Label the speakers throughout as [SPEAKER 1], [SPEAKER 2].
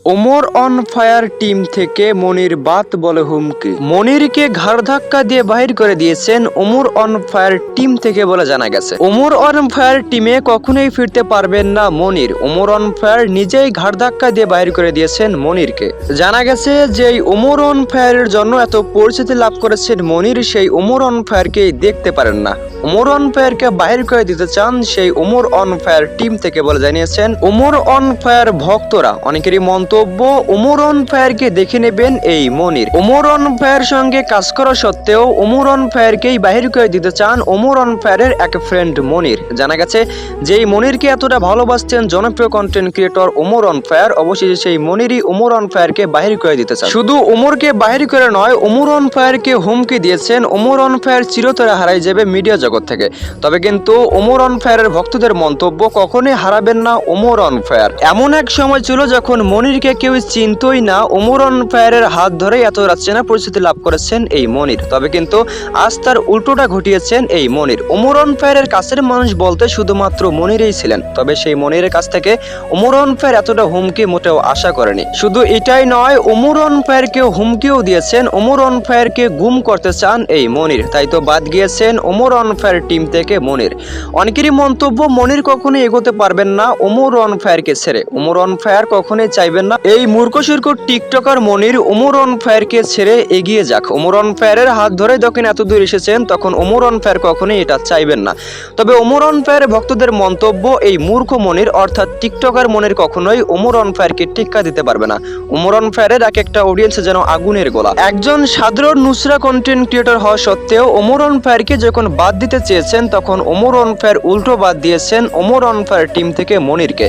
[SPEAKER 1] Omar on fire team থেকে মনির বাত বলে হুমকি। মনিরকে ঘাড় ধাক্কা দিয়ে বাহির করে দিয়েছেন ওমর অন ফায়ার টিম থেকে বলে জানা গেছে। ওমর অন ফায়ার টিমে কখনোই ফিরতে পারবেন না মনির। ওমর অন ফায়ার নিজেই ঘাড় ধাক্কা দিয়ে বাহির করে দিয়েছেন মনিরকে। জানা গেছে যে ওমর অন ফায়ারের জন্য এত পরিচিতি লাভ করেছেন মনির, সেই ওমর অন ফায়ারকেই দেখতে পারেন না। ওমর অন ফায়ারকে বাহির করে দিতে চান, সেই ওমর অন ফায়ার টিম থেকে বলে জানিয়েছেন, ওমর অন ফায়ার ভক্তরা, অনেকেরই মন্তব্য, ওমর অন ফায়ারকে দেখে নেবেন এই মনির। ওমর অন ফায়ার সঙ্গে কাজ করা সত্ত্বেও ওমর অন ফায়ারকেই বাহির করে দিতে চান ওমর অন ফায়ারের এক ফ্রেন্ড মনির। জানা গেছে যে এই মনিরকে এতটা ভালোবাসতেন জনপ্রিয় content creator Omar on fire, অবশেষে সেই মনিরই ওমর অন ফায়ারকে বাহির করে দিতে চান। শুধু ওমরকে বাহির করে নয়, ওমর অন ফায়ারকে হুমকি দিয়েছেন ওমর অন ফায়ার চিরতরে হারাই যাবে মিডিয়া জগৎ থেকে। তবে কিন্তু ওমর অন ফায়ারের ভক্তদের মন্তব্য কখনোই হারাবেন না ওমর অন ফায়ার। এমন এক সময় ছিল যখন মনিরকে কেউ চিনতই না, ওমর ফায়ারের হাত ধরে এত চেনা পরিস্থিতি লাভ করেছেন এই মনির। তবে কিন্তু আজ তার উল্টোটা ঘটিয়েছেন এই মনির। ওমর ফায়ারের কাছের মানুষ বলতে শুধুমাত্র মনিরই ছিলেন, তবে সেই মনিরের কাছ থেকে ওমর ফায়ার এতটা হুমকি মোটেও আশা করেনি। শুধু এটাই নয়, ওমর ফায়ারকে হুমকিও দিয়েছেন, ওমর ফায়ারকে গুম করতে চান এই মনির। তাই তো বাদ গিয়েছেন ওমর ফায়ার টিম থেকে মনির। অনেকেরই মন্তব্য, মনির কখনো এগোতে পারবেন না, ওমর ফায়ারকে ছেড়ে। ওমর ফায়ার কখনোই চাইবেন না। এই মূর্খসূর্খ টিকটকার মনির ওমর অন ফায়ারকে ছেড়ে এগিয়ে যাক। ওমর অন ফায়ারের হাত ধরে যখন এত দূর এসেছেন, তখন ওমর অন ফায়ার কখনোই এটা চাইবেন না। তবে ওমর অন ফায়ার ভক্তদের মন্তব্য, এই মূর্খ মনির, অর্থাৎ টিকটকার মনির কখনোই ওমর অন ফায়ারকে টিক্কা দিতে পারবে না। ওমর অন ফায়ারের এক একটা অডিয়েন্স যেন আগুনের গোলা। একজন সাধারণ নুসরা কন্টেন্ট ক্রিয়েটর হওয়া সত্ত্বেও ওমর অন ফায়ারকে যখন বাদ দিতে চেয়েছেন, তখন ওমর অন ফায়ার উল্টো বাদ দিয়েছেন ওমর অন ফায়ার টিম থেকে মনিরকে।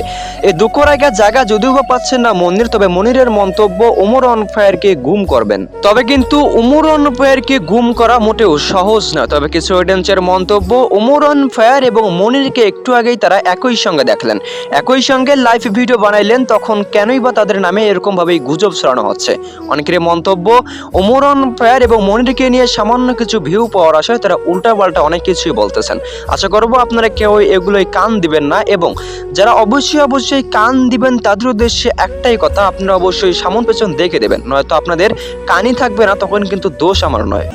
[SPEAKER 1] এই দুঃখ রাখা জায়গা যদিও বা পাচ্ছেন না মনির তবে মনিরের মন্তব্য ওমর অন ফায়ারকে গুম করবেন। তবে কিন্তু ওমর অন ফায়ারকে গুম করা মোটেও সহজ না তবে কিছু অডিয়েন্সের মন্তব্য ওমর অন ফায়ার এবং মনিরকে একটু আগেই তারা একই সঙ্গে দেখলেন। একই সঙ্গে লাইভ ভিডিও বানাইলেন, তখন কেনই বা তাদের নামে এরকম ভাবেই গুজব ছড়ানো হচ্ছে। অনেকের মন্তব্য ওমর অন ফায়ার এবং মনিরকে নিয়ে সামান্য কিছু ভিউ পাওয়ার আশায় তারা উল্টা পাল্টা অনেক কিছুই বলতেছেন। আশা করব আপনারা কেউ এগুলোই কান দিবেন না এবং যারা অবশ্যই অবশ্যই কান দিবেন, তাদের উদ্দেশ্যে একটাই কথা আপনারা অবশ্যই সামন পেছন দেখে দেবেন। নয়তো আপনাদের কানি থাকবে না, তখন কিন্তু দোষ আমার নয়।